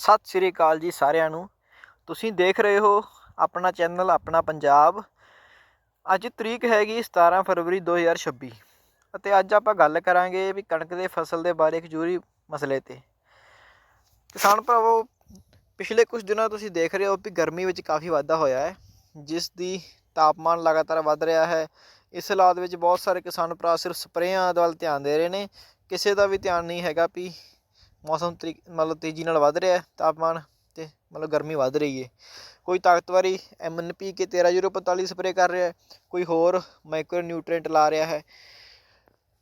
ਸਤਿ ਸ੍ਰੀ ਅਕਾਲ ਜੀ ਸਾਰਿਆਂ ਨੂੰ। ਤੁਸੀਂ ਦੇਖ ਰਹੇ ਹੋ ਆਪਣਾ ਚੈਨਲ, ਆਪਣਾ ਪੰਜਾਬ। ਅੱਜ ਤਰੀਕ ਹੈਗੀ 17 ਫਰਵਰੀ 2026 ਅਤੇ ਅੱਜ ਆਪਾਂ ਗੱਲ ਕਰਾਂਗੇ ਵੀ ਕਣਕ ਦੇ ਫਸਲ ਦੇ ਬਾਰੇ ਇੱਕ ਜ਼ਰੂਰੀ ਮਸਲੇ ਤੇ। ਕਿਸਾਨ ਭਰਾਵੋ, ਪਿਛਲੇ ਕੁਝ ਦਿਨਾਂ ਤੁਸੀਂ ਦੇਖ ਰਹੇ ਹੋ ਵੀ ਗਰਮੀ ਵਿੱਚ ਕਾਫੀ ਵਾਧਾ ਹੋਇਆ ਹੈ, ਜਿਸ ਦੀ ਤਾਪਮਾਨ ਲਗਾਤਾਰ ਵੱਧ ਰਿਹਾ ਹੈ। ਇਸ ਹਾਲਾਤ ਵਿੱਚ ਬਹੁਤ ਸਾਰੇ ਕਿਸਾਨ ਭਰਾ ਸਿਰਫ ਸਪਰੇਆਂ ਵੱਲ ਧਿਆਨ ਦੇ ਰਹੇ ਨੇ। ਕਿਸੇ ਦਾ ਵੀ ਧਿਆਨ ਨਹੀਂ ਹੈਗਾ ਵੀ ਮੌਸਮ ਤਰੀ ਮਤਲਬ ਤੇਜ਼ੀ ਨਾਲ ਵੱਧ ਰਿਹਾ ਤਾਪਮਾਨ ਅਤੇ ਮਤਲਬ ਗਰਮੀ ਵੱਧ ਰਹੀ ਹੈ। ਕੋਈ ਤਾਕਤਵਰੀ ਐਮ ਐਨ ਪੀ ਕੇ ਤੇਰ੍ਹਾਂ ਯੂਰੋ ਪੰਤਾਲੀ ਸਪਰੇਅ ਕਰ ਰਿਹਾ ਕੋਈ ਹੋਰ ਮਾਈਕਰੋ ਨਿਊਟ੍ਰੀਐਂਟ ਲਾ ਰਿਹਾ ਹੈ।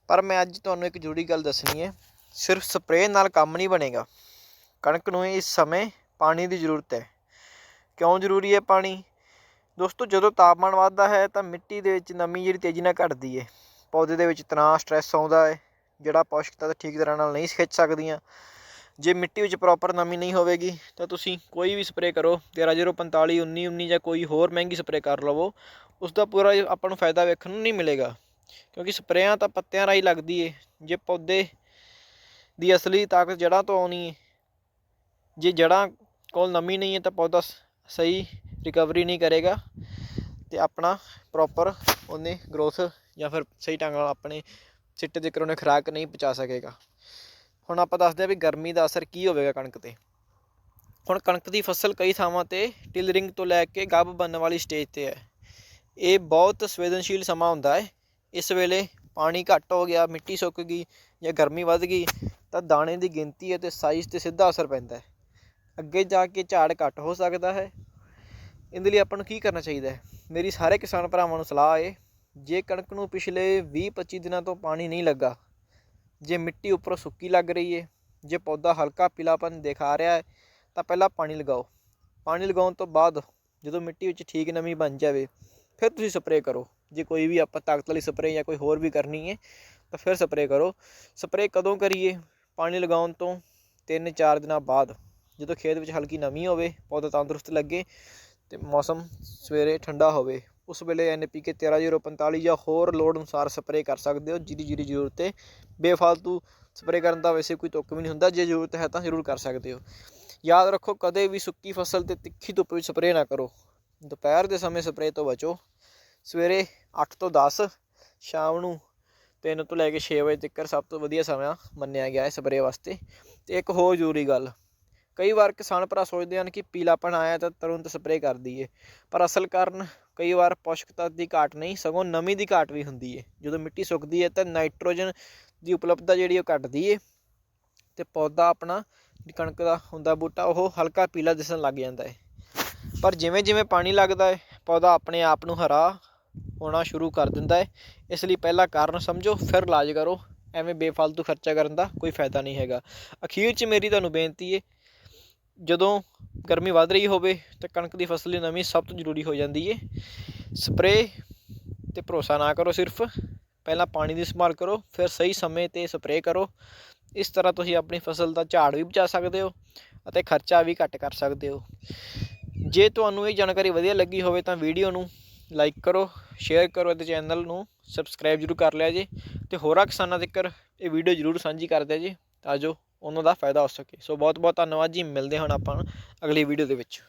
ਪਰ ਮੈਂ ਅੱਜ ਤੁਹਾਨੂੰ ਇੱਕ ਜ਼ਰੂਰੀ ਗੱਲ ਦੱਸਣੀ ਹੈ, ਸਿਰਫ ਸਪਰੇਅ ਨਾਲ ਕੰਮ ਨਹੀਂ ਬਣੇਗਾ। ਕਣਕ ਨੂੰ ਇਸ ਸਮੇਂ ਪਾਣੀ ਦੀ ਜ਼ਰੂਰਤ ਹੈ। ਕਿਉਂ ਜ਼ਰੂਰੀ ਹੈ ਪਾਣੀ? ਦੋਸਤੋ, ਜਦੋਂ ਤਾਪਮਾਨ ਵੱਧਦਾ ਹੈ ਤਾਂ ਮਿੱਟੀ ਦੇ ਵਿੱਚ ਨਮੀ ਜਿਹੜੀ ਤੇਜ਼ੀ ਨਾਲ ਘਟਦੀ ਹੈ। ਪੌਦੇ ਦੇ ਵਿੱਚ ਤਣਾਅ ਸਟ੍ਰੈਸ ਆਉਂਦਾ ਹੈ। ਜਿਹੜਾ ਪੌਸ਼ਕ ਤੱਤ ਠੀਕ ਤਰ੍ਹਾਂ ਨਾਲ ਨਹੀਂ ਖਿੱਚ ਸਕਦੀਆਂ। ਜੇ ਮਿੱਟੀ ਵਿੱਚ ਪ੍ਰੋਪਰ ਨਮੀ ਨਹੀਂ ਹੋਵੇਗੀ, ਤਾਂ ਤੁਸੀਂ ਕੋਈ ਵੀ ਸਪਰੇਅ ਕਰੋ। 13045 19 19 ਜਾਂ ਕੋਈ ਹੋਰ ਮਹਿੰਗੀ ਸਪਰੇਅ ਕਰ ਲਵੋ। ਉਸ ਦਾ ਪੂਰਾ ਆਪਾਂ ਨੂੰ ਫਾਇਦਾ ਵੇਖਣ ਨੂੰ ਨਹੀਂ ਮਿਲੇਗਾ। ਕਿਉਂਕਿ ਸਪਰੇਆਂ ਤਾਂ ਪੱਤਿਆਂ ਰਾਹੀਂ ਲੱਗਦੀ ਏ। ਜੇ ਪੌਦੇ ਦੀ ਅਸਲੀ ਤਾਕਤ ਜੜ੍ਹਾਂ ਤੋਂ ਆਉਣੀ ਹੈ ਜੇ ਜੜ੍ਹਾਂ ਕੋਲ ਨਮੀ ਨਹੀਂ ਹੈ ਤਾਂ ਪੌਦਾ ਸ- ਸਹੀ ਰਿਕਵਰੀ ਨਹੀਂ ਕਰੇਗਾ। ਤੇ ਆਪਣਾ ਪ੍ਰੋਪਰ ਉਹਨੇ ਗਰੋਥ ਜਾਂ ਫਿਰ ਸਹੀ ਢੰਗ ਨਾਲ ਆਪਣੇ ਸਿੱਟੇ ਦੇ ਉਹਨੇ ਖੁਰਾਕ ਨਹੀਂ ਪਹੁੰਚਾ ਸਕੇਗਾ। ਹੁਣ ਆਪਾਂ ਦੱਸਦੇ ਹਾਂ ਵੀ ਗਰਮੀ ਦਾ ਅਸਰ ਕੀ ਹੋਵੇਗਾ ਕਣਕ ਤੇ। ਹੁਣ ਕਣਕ ਦੀ ਫਸਲ ਕਈ ਥਾਵਾਂ ਤੇ ਟਿਲਰਿੰਗ ਤੋਂ ਲੈ ਕੇ ਗੱਭ ਬਣਨ ਵਾਲੀ ਸਟੇਜ ਤੇ ਹੈ। ਇਹ ਬਹੁਤ ਸੰਵੇਦਨਸ਼ੀਲ ਸਮਾਂ ਹੁੰਦਾ ਹੈ। ਇਸ ਵੇਲੇ ਪਾਣੀ ਘੱਟ ਹੋ ਗਿਆ, ਮਿੱਟੀ ਸੁੱਕ ਗਈ ਜਾਂ ਗਰਮੀ ਵੱਧ ਗਈ, ਤਾਂ ਦਾਣੇ ਦੀ ਗਿਣਤੀ ਅਤੇ ਸਾਈਜ਼ ਤੇ ਸਿੱਧਾ ਅਸਰ ਪੈਂਦਾ ਹੈ। ਅੱਗੇ ਜਾ ਕੇ ਝਾੜ ਘੱਟ ਹੋ ਸਕਦਾ ਹੈ। ਇਹਦੇ ਲਈ ਆਪਾਂ ਨੂੰ ਕੀ ਕਰਨਾ ਚਾਹੀਦਾ ਹੈ? ਮੇਰੀ ਸਾਰੇ ਕਿਸਾਨ ਭਰਾਵਾਂ ਨੂੰ ਸਲਾਹ ਹੈ ਜੇ ਕਣਕ ਨੂੰ ਪਿਛਲੇ 20-25 ਦਿਨਾਂ ਤੋਂ ਪਾਣੀ ਨਹੀਂ ਲੱਗਾ, ਜੇ ਮਿੱਟੀ ਉੱਪਰੋਂ ਸੁੱਕੀ ਲੱਗ ਰਹੀ ਹੈ ਜੇ ਪੌਦਾ ਹਲਕਾ ਪੀਲਾਪਨ ਦਿਖਾ ਰਿਹਾ ਹੈ ਤਾਂ ਪਹਿਲਾਂ ਪਾਣੀ ਲਗਾਓ। ਪਾਣੀ ਲਗਾਉਣ ਤੋਂ ਬਾਅਦ ਜਦੋਂ ਮਿੱਟੀ ਵਿੱਚ ਠੀਕ ਨਮੀ ਬਣ ਜਾਵੇ, ਫਿਰ ਤੁਸੀਂ ਸਪਰੇਅ ਕਰੋ। ਜੇ ਕੋਈ ਵੀ ਆਪਾਂ ਤਾਕਤ ਵਾਲੀ ਸਪਰੇਅ ਜਾਂ ਕੋਈ ਹੋਰ ਵੀ ਕਰਨੀ ਹੈ ਤਾਂ ਫਿਰ ਸਪਰੇਅ ਕਰੋ। ਸਪਰੇਅ ਕਦੋਂ ਕਰੀਏ? ਪਾਣੀ ਲਗਾਉਣ ਤੋਂ 3-4 ਦਿਨਾਂ ਬਾਅਦ। ਜਦੋਂ ਖੇਤ ਵਿੱਚ ਹਲਕੀ ਨਮੀ ਹੋਵੇ, ਪੌਦਾ ਤੰਦਰੁਸਤ ਲੱਗੇ ਤੇ ਮੌਸਮ ਸਵੇਰੇ ਠੰਡਾ ਹੋਵੇ। ਉਸ ਵੇਲੇ ਐਨਪੀਕੇ 13045 ਜਾਂ ਹੋਰ ਲੋੜ ਅਨੁਸਾਰ ਸਪਰੇਅ ਕਰ ਸਕਦੇ ਹੋ, ਜਿਹਦੀ ਜਿਹਦੀ ਜ਼ਰੂਰਤ ਹੈ। ਬੇਫਾਲਤੂ ਸਪਰੇਅ ਕਰਨ ਦਾ ਵੈਸੇ ਕੋਈ ਤੁੱਕ ਵੀ ਨਹੀਂ ਹੁੰਦਾ, ਜੇ ਜ਼ਰੂਰਤ ਹੈ ਤਾਂ ਜ਼ਰੂਰ ਕਰ ਸਕਦੇ ਹੋ। ਯਾਦ ਰੱਖੋ, ਕਦੇ ਵੀ ਸੁੱਕੀ ਫਸਲ ਤੇ ਤਿੱਖੀ ਧੁੱਪ ਵਿੱਚ ਸਪਰੇਅ ਨਾ ਕਰੋ। ਦੁਪਹਿਰ ਦੇ ਸਮੇਂ ਸਪਰੇਅ ਤੋਂ ਬਚੋ। ਸਵੇਰੇ 8 ਤੋਂ 10 ਸ਼ਾਮ ਨੂੰ 3 ਤੋਂ ਲੈ ਕੇ 6 ਵਜੇ ਤੱਕ ਸਭ ਤੋਂ ਵਧੀਆ ਸਮਾਂ ਮੰਨਿਆ ਗਿਆ ਹੈ ਸਪਰੇਅ ਵਾਸਤੇ। ਤੇ ਇੱਕ ਹੋਰ ਜ਼ਰੂਰੀ ਗੱਲ ਕਈ ਵਾਰ ਕਿਸਾਨ ਭਰਾ ਸੋਚਦੇ ਹਨ ਕਿ ਪੀਲਾਪਣ ਆਇਆ ਤਾਂ ਤੁਰੰਤ ਸਪਰੇਅ ਕਰ ਦਈਏ, ਪਰ ਅਸਲ ਕਾਰਨ ਕਈ ਵਾਰ ਪੌਸ਼ਕ ਤੱਤ ਦੀ ਘਾਟ ਨਹੀਂ, ਸਗੋਂ ਨਮੀ ਦੀ ਘਾਟ ਵੀ ਹੁੰਦੀ ਹੈ ਜਦੋਂ ਮਿੱਟੀ ਸੁੱਕਦੀ ਹੈ ਤਾਂ ਨਾਈਟ੍ਰੋਜਨ ਦੀ ਉਪਲਬਧਤਾ ਜਿਹੜੀ ਉਹ ਘਟਦੀ ਹੈ ਤੇ ਪੌਦਾ ਆਪਣਾ ਕਣਕ ਦਾ ਹੁੰਦਾ ਬੂਟਾ ਉਹ ਹਲਕਾ ਪੀਲਾ ਦਿਸਣ ਲੱਗ ਜਾਂਦਾ ਹੈ ਪਰ ਜਿਵੇਂ ਜਿਵੇਂ ਪਾਣੀ ਲੱਗਦਾ ਹੈ ਪੌਦਾ ਆਪਣੇ ਆਪ ਨੂੰ ਹਰਾ ਹੋਣਾ ਸ਼ੁਰੂ ਕਰ ਦਿੰਦਾ ਹੈ ਇਸ ਲਈ ਪਹਿਲਾ ਕਾਰਨ ਸਮਝੋ, ਫਿਰ ਇਲਾਜ ਕਰੋ। ਐਵੇਂ ਬੇਫਾਲਤੂ ਖਰਚਾ ਕਰਨ ਦਾ ਕੋਈ ਫਾਇਦਾ ਨਹੀਂ ਹੈਗਾ। ਅਖੀਰ 'ਚ ਮੇਰੀ ਤੁਹਾਨੂੰ ਬੇਨਤੀ ਹੈ ਜਦੋਂ ਗਰਮੀ ਵੱਧ ਰਹੀ ਹੋਵੇ ਤਾਂ ਕਣਕ ਦੀ ਫਸਲ ਦੀ ਨਮੀ ਸਭ ਤੋਂ ਜ਼ਰੂਰੀ ਹੋ ਜਾਂਦੀ ਹੈ ਸਪਰੇਅ ਤੇ ਭਰੋਸਾ ਨਾ ਕਰੋ ਸਿਰਫ। ਪਹਿਲਾਂ ਪਾਣੀ ਦੀ ਸੰਭਾਲ ਕਰੋ, ਫਿਰ ਸਹੀ ਸਮੇਂ ਤੇ ਸਪਰੇਅ ਕਰੋ। ਇਸ ਤਰ੍ਹਾਂ ਤੁਸੀਂ ਆਪਣੀ ਫਸਲ ਦਾ ਝਾੜ ਵੀ ਬਚਾ ਸਕਦੇ ਹੋ ਅਤੇ ਖਰਚਾ ਵੀ ਘੱਟ ਕਰ ਸਕਦੇ ਹੋ। ਜੇ ਤੁਹਾਨੂੰ ਇਹ ਜਾਣਕਾਰੀ ਵਧੀਆ ਲੱਗੀ ਹੋਵੇ ਤਾਂ ਵੀਡੀਓ ਨੂੰ ਲਾਈਕ ਕਰੋ, ਸ਼ੇਅਰ ਕਰੋ ਅਤੇ ਚੈਨਲ ਨੂੰ ਸਬਸਕ੍ਰਾਈਬ ਜ਼ਰੂਰ ਕਰ ਲਿਆ ਜੀ। ਤੇ ਹੋਰਾਂ ਕਿਸਾਨਾਂ ਤੱਕ ਇਹ ਵੀਡੀਓ ਜ਼ਰੂਰ ਸਾਂਝੀ ਕਰ ਦਿਆ ਜੀ। ਤਾਂ ਜੋ ਉਹਨਾਂ ਦਾ ਫਾਇਦਾ ਹੋ ਸਕੇ। ਸੋ ਬਹੁਤ ਬਹੁਤ ਧੰਨਵਾਦ ਜੀ। ਮਿਲਦੇ ਹਾਂ ਆਪਾਂ ਅਗਲੀ ਵੀਡੀਓ ਦੇ ਵਿੱਚ।